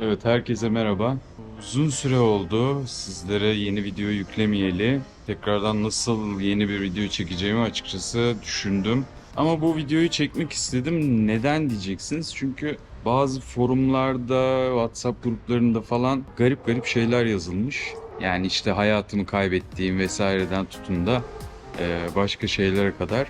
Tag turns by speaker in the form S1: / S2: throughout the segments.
S1: Evet, herkese merhaba. Uzun süre oldu sizlere yeni video yüklemeyeli. Tekrardan nasıl yeni bir video çekeceğimi açıkçası düşündüm. Ama bu videoyu çekmek istedim. Neden diyeceksiniz? Çünkü bazı forumlarda, WhatsApp gruplarında falan garip garip şeyler yazılmış. Yani işte hayatımı kaybettiğim vesaireden tutun da başka şeylere kadar.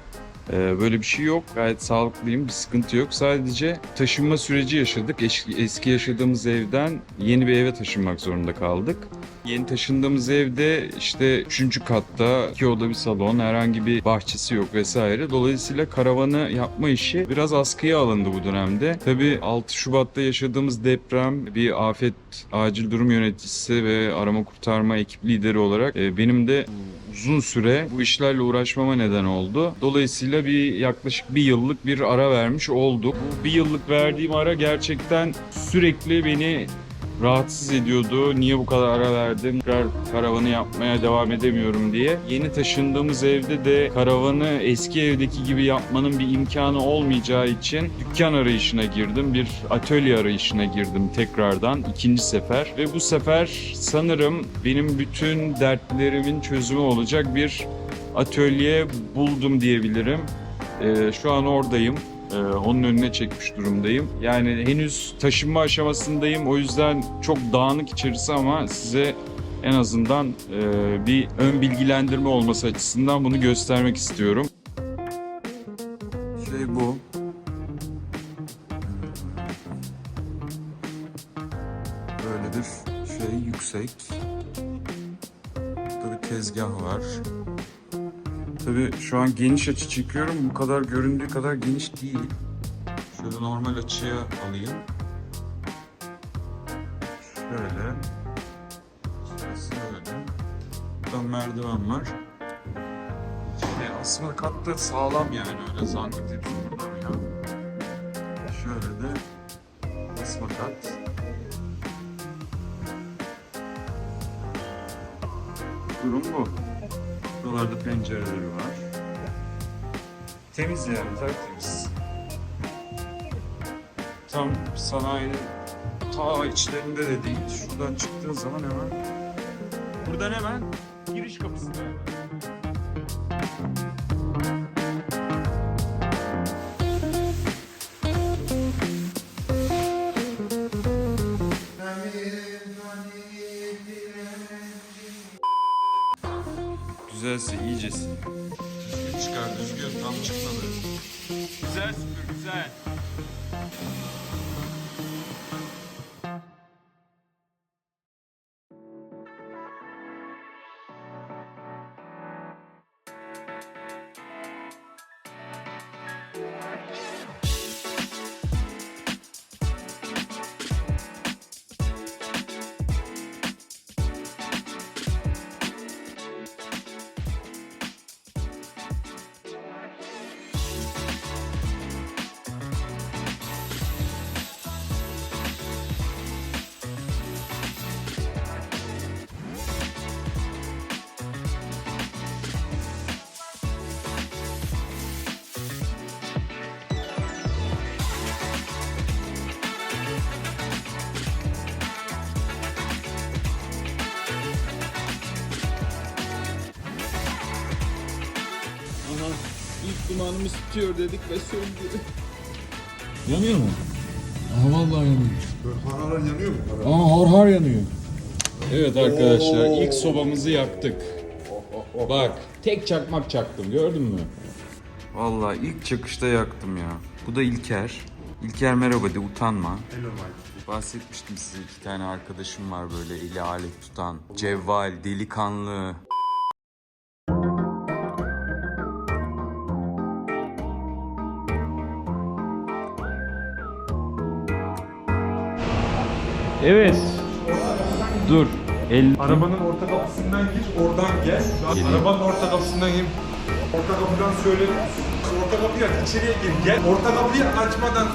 S1: Ee, Böyle bir şey yok. Gayet sağlıklıyım. Bir sıkıntı yok. Sadece taşınma süreci yaşadık. Eski, eski yaşadığımız evden yeni bir eve taşınmak zorunda kaldık. Yeni taşındığımız evde işte 3. katta iki oda bir salon, herhangi bir bahçesi yok vesaire. Dolayısıyla karavanı yapma işi biraz askıya alındı bu dönemde. Tabii 6 Şubat'ta yaşadığımız deprem bir afet acil durum yöneticisi ve arama kurtarma ekip lideri olarak e, benim de uzun süre bu işlerle uğraşmama neden oldu. Dolayısıyla bir yaklaşık bir yıllık bir ara vermiş olduk. Bu bir yıllık verdiğim ara gerçekten sürekli beni rahatsız ediyordu. Niye bu kadar ara verdim? Tekrar karavanı yapmaya devam edemiyorum diye. Yeni taşındığımız evde de karavanı eski evdeki gibi yapmanın bir imkanı olmayacağı için dükkan arayışına girdim. Bir atölye arayışına girdim tekrardan ikinci sefer. Ve bu sefer sanırım benim bütün dertlerimin çözümü olacak bir atölye buldum diyebilirim. Ee, şu an oradayım. Ee, onun önüne çekmiş durumdayım. Yani henüz taşınma aşamasındayım. O yüzden çok dağınık içerisi ama size en azından e, bir ön bilgilendirme olması açısından bunu göstermek istiyorum. Şey bu. Şu an geniş açı çekiyorum. Bu kadar göründüğü kadar geniş değil. Şöyle normal açıya alayım. Şöyle. Şurası. Buradan merdiven var. Şey, aslında katta sağlam yani öyle yapıyorum ya. Şöyle de asma kat. Durum bu. Buralarda pencereleri var. Temiz yani tertemiz. Tam sanayinin ta içlerinde de değil. Şuradan çıktığın zaman hemen buradan hemen giriş kapısında hemen. Güzelse iyicesin. Çıkar düzgün tam çıkmadı. Güzel süpür güzel.
S2: İlk dumanımız tutuyor dedik ve söndü.
S3: Yanıyor mu? Aa vallahi yanıyor.
S4: Haralar yanıyor mu?
S3: Aa har har yanıyor.
S1: Evet arkadaşlar ilk sobamızı yaktık. Bak tek çakmak çaktım gördün mü? Vallahi ilk çakışta yaktım ya. Bu da İlker. İlker merhaba de utanma.
S4: Hello Mike.
S1: Bahsetmiştim size iki tane arkadaşım var böyle eli alet tutan. Cevval, delikanlı. Evet. Dur. El...
S4: Arabanın orta kapısından gir, oradan gel.
S1: Geleyim.
S4: arabanın orta kapısından gir. Orta kapıdan söyle. Orta kapıyı aç, içeriye gir. Gel. Orta kapıyı açmadan.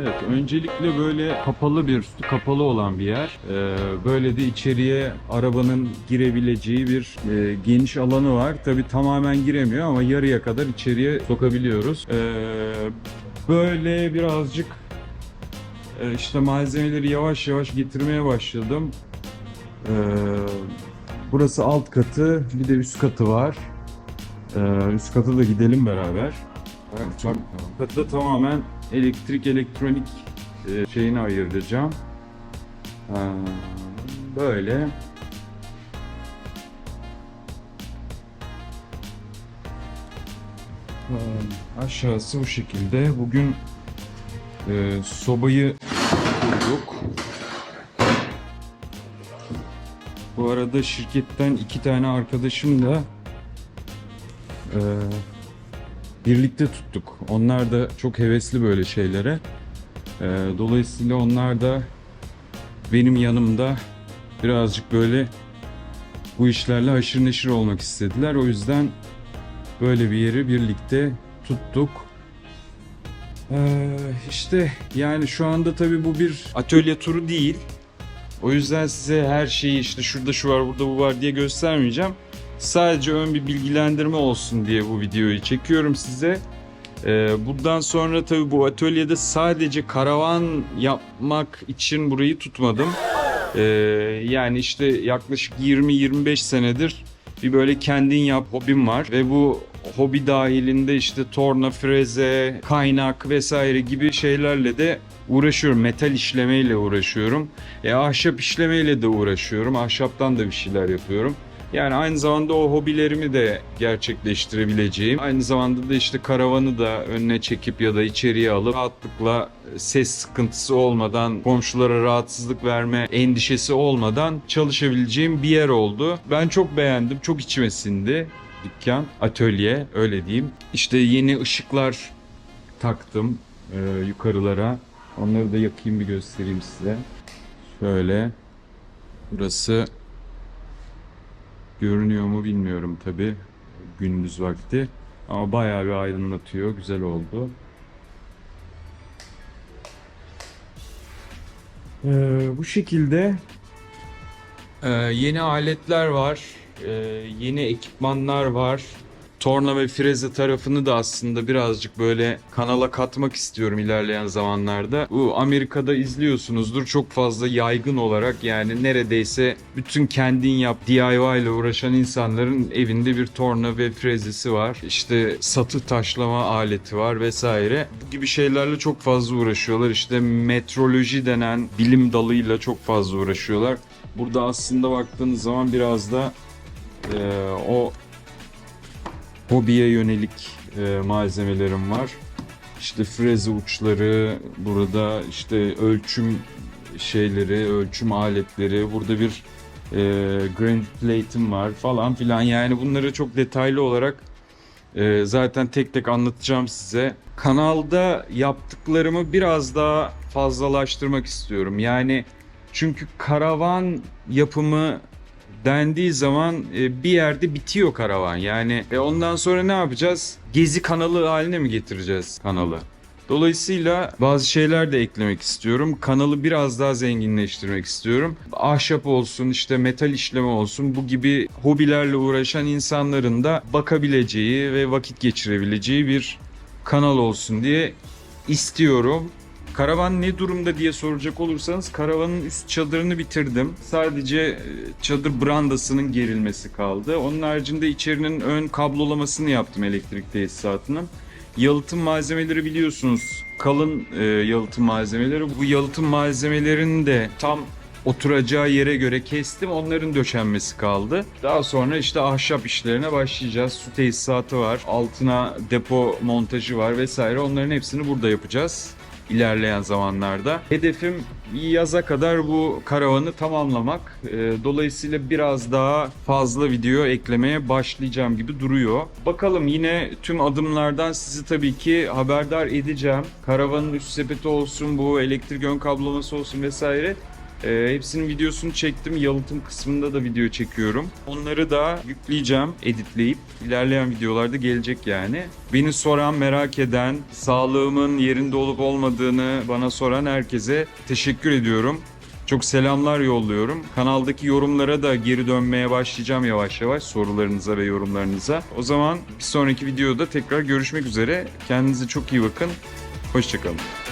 S1: Evet, öncelikle böyle kapalı bir, üstü kapalı olan bir yer. Ee, böyle de içeriye arabanın girebileceği bir e, geniş alanı var. Tabii tamamen giremiyor ama yarıya kadar içeriye sokabiliyoruz. Ee, Böyle birazcık e, işte malzemeleri yavaş yavaş getirmeye başladım. Ee, burası alt katı, bir de üst katı var. Ee, üst katı da gidelim beraber. Bak, katı tamamen elektrik elektronik e, şeyini ayıracağım. Böyle. Aşağısı bu şekilde. Bugün e, sobayı kurduk. Bu arada şirketten iki tane arkadaşım da e, birlikte tuttuk. Onlar da çok hevesli böyle şeylere. E, dolayısıyla onlar da benim yanımda birazcık böyle bu işlerle haşır neşir olmak istediler. O yüzden böyle bir yeri birlikte tuttuk. Ee, işte yani şu anda tabii bu bir atölye turu değil. O yüzden size her şeyi işte şurada şu var burada bu var diye göstermeyeceğim. Sadece ön bir bilgilendirme olsun diye bu videoyu çekiyorum size. Ee, buradan sonra tabii bu atölyede sadece karavan yapmak için burayı tutmadım. Ee, yani işte yaklaşık 20-25 senedir bir böyle kendin yap hobim var ve bu hobi dahilinde işte torna, freze, kaynak vesaire gibi şeylerle de uğraşıyorum. Metal işlemeyle uğraşıyorum. E, ahşap işlemeyle de uğraşıyorum. Ahşaptan da bir şeyler yapıyorum. Yani aynı zamanda o hobilerimi de gerçekleştirebileceğim. Aynı zamanda da işte karavanı da önüne çekip ya da içeriye alıp rahatlıkla ses sıkıntısı olmadan, komşulara rahatsızlık verme endişesi olmadan çalışabileceğim bir yer oldu. Ben çok beğendim, çok içime sindi dükkan, atölye öyle diyeyim. İşte yeni ışıklar taktım e, yukarılara. Onları da yakayım bir göstereyim size. Şöyle. Burası görünüyor mu bilmiyorum tabi gündüz vakti. Ama bayağı bir aydınlatıyor. Güzel oldu. Ee, bu şekilde ee, yeni aletler var. Ee, yeni ekipmanlar var. Torna ve freze tarafını da aslında birazcık böyle kanala katmak istiyorum ilerleyen zamanlarda. Bu Amerika'da izliyorsunuzdur çok fazla yaygın olarak yani neredeyse bütün kendin yap DIY ile uğraşan insanların evinde bir torna ve frezesi var. İşte satı taşlama aleti var vesaire. Bu gibi şeylerle çok fazla uğraşıyorlar. İşte metroloji denen bilim dalıyla çok fazla uğraşıyorlar. Burada aslında baktığınız zaman biraz da e, o hobiye yönelik e, malzemelerim var. İşte freze uçları, burada işte ölçüm şeyleri, ölçüm aletleri, burada bir e, granite plate'im var falan filan. Yani bunları çok detaylı olarak e, zaten tek tek anlatacağım size. Kanalda yaptıklarımı biraz daha fazlalaştırmak istiyorum. Yani çünkü karavan yapımı dendiği zaman e, bir yerde bitiyor karavan. Yani e, ondan sonra ne yapacağız? Gezi kanalı haline mi getireceğiz kanalı? Dolayısıyla bazı şeyler de eklemek istiyorum. Kanalı biraz daha zenginleştirmek istiyorum. Ahşap olsun, işte metal işleme olsun bu gibi hobilerle uğraşan insanların da bakabileceği ve vakit geçirebileceği bir kanal olsun diye istiyorum. Karavan ne durumda diye soracak olursanız karavanın üst çadırını bitirdim. Sadece e, çadır brandasının gerilmesi kaldı. Onun haricinde içerinin ön kablolamasını yaptım elektrik tesisatının. Yalıtım malzemeleri biliyorsunuz kalın e, yalıtım malzemeleri. Bu yalıtım malzemelerini de tam oturacağı yere göre kestim. Onların döşenmesi kaldı. Daha sonra işte ahşap işlerine başlayacağız. Su tesisatı var. Altına depo montajı var vesaire. Onların hepsini burada yapacağız ilerleyen zamanlarda. Hedefim yaza kadar bu karavanı tamamlamak. Ee, Dolayısıyla biraz daha fazla video eklemeye başlayacağım gibi duruyor. Bakalım yine tüm adımlardan sizi tabii ki haberdar edeceğim. Karavanın üst sepeti olsun, bu elektrik ön kabloması olsun vesaire. Ee, hepsinin videosunu çektim. Yalıtım kısmında da video çekiyorum. Onları da yükleyeceğim, editleyip. ilerleyen videolarda gelecek yani. Beni soran, merak eden, sağlığımın yerinde olup olmadığını bana soran herkese teşekkür ediyorum. Çok selamlar yolluyorum. Kanaldaki yorumlara da geri dönmeye başlayacağım yavaş yavaş sorularınıza ve yorumlarınıza. O zaman bir sonraki videoda tekrar görüşmek üzere. Kendinize çok iyi bakın. Hoşçakalın.